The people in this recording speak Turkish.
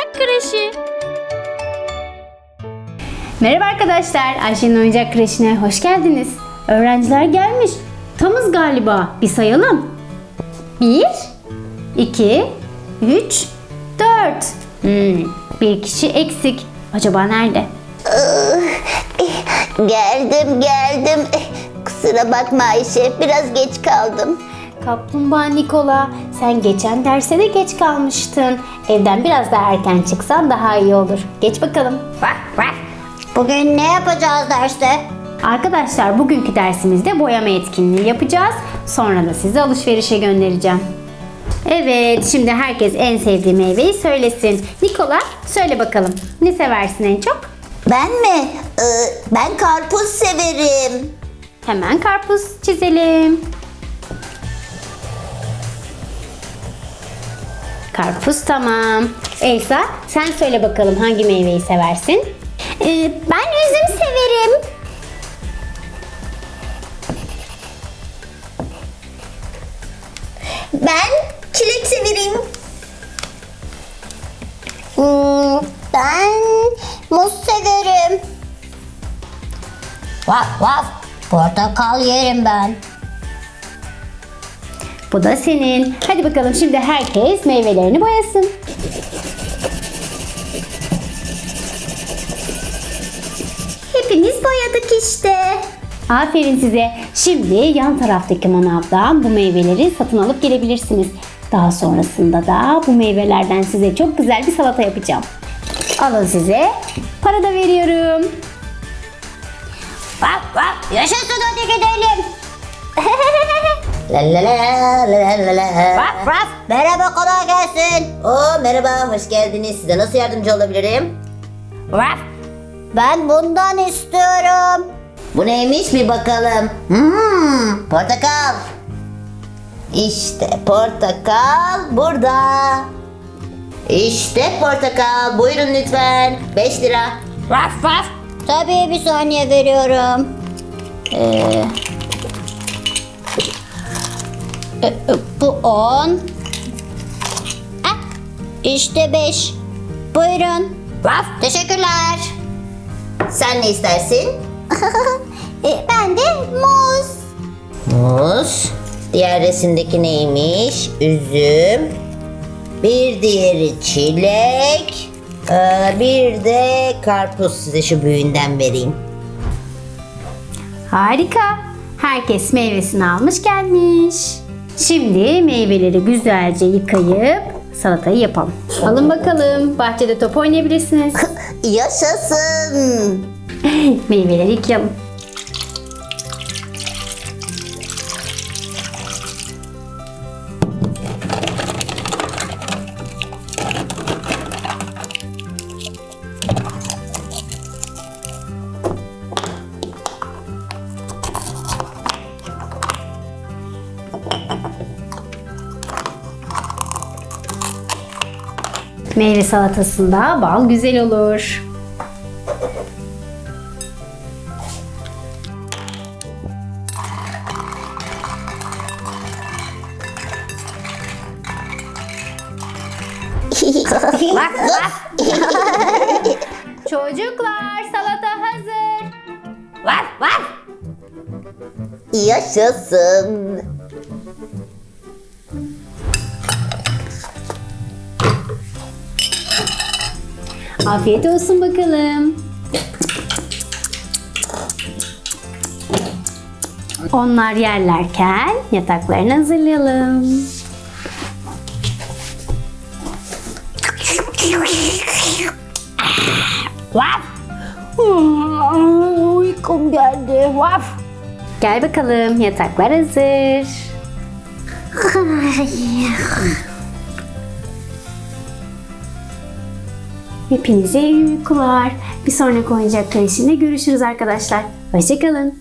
Oyuncak Kreşi. Merhaba arkadaşlar, Ayşe'nin Oyuncak Kreşi'ne hoş geldiniz. Öğrenciler gelmiş. Tamız galiba. Bir sayalım. 1, 2, 3, 4. Hmm, bir kişi eksik. Acaba nerede? Geldim geldim. Kusura bakma Ayşe biraz geç kaldım. Kaplumbağa Nikola, sen geçen derse de geç kalmıştın. Evden biraz daha erken çıksan daha iyi olur. Geç bakalım. Bugün ne yapacağız derste? Arkadaşlar bugünkü dersimizde boyama etkinliği yapacağız. Sonra da sizi alışverişe göndereceğim. Evet, şimdi herkes en sevdiği meyveyi söylesin. Nikola, söyle bakalım. Ne seversin en çok? Ben mi? Ee, ben karpuz severim. Hemen karpuz çizelim. Karpuz tamam. Elsa, sen söyle bakalım hangi meyveyi seversin? Ee, ben üzüm severim. Ben çilek severim. Hmm, ben muz severim. Vaf vaf. Portakal yerim ben. Bu da senin. Hadi bakalım şimdi herkes meyvelerini boyasın. Hepimiz boyadık işte. Aferin size. Şimdi yan taraftaki manavdan bu meyveleri satın alıp gelebilirsiniz. Daha sonrasında da bu meyvelerden size çok güzel bir salata yapacağım. Alın size. Para da veriyorum. Bak bak yaşasın hadi gidelim. La la la la la la. Raf, raf. Merhaba kolay gelsin. Oo merhaba hoş geldiniz. Size nasıl yardımcı olabilirim? Raf. Ben bundan istiyorum. Bu neymiş bir bakalım. Hmm, portakal. İşte portakal burada. İşte portakal. Buyurun lütfen. 5 lira. Raf, raf. Tabii bir saniye veriyorum. Ee, bu on. Ah, işte beş. Buyurun. Raf. Teşekkürler. Sen ne istersin? E, ben de muz. Muz. Diğer resimdeki neymiş? Üzüm. Bir diğeri çilek. Ee, bir de karpuz. Size şu büyüğünden vereyim. Harika. Herkes meyvesini almış gelmiş. Şimdi meyveleri güzelce yıkayıp salatayı yapalım. Alın bakalım. Bahçede top oynayabilirsiniz. Yaşasın. Meyveleri yıkayalım. Meyve salatasında bal güzel olur. Bak bak. Çocuklar salata hazır. Var var. Yaşasın. Afiyet olsun bakalım. Onlar yerlerken yataklarını hazırlayalım. Vaf! Uykum geldi. Vaf! Gel bakalım yataklar hazır. Hepinize iyi uykular. Bir sonraki oyuncak kreşinde görüşürüz arkadaşlar. Hoşçakalın.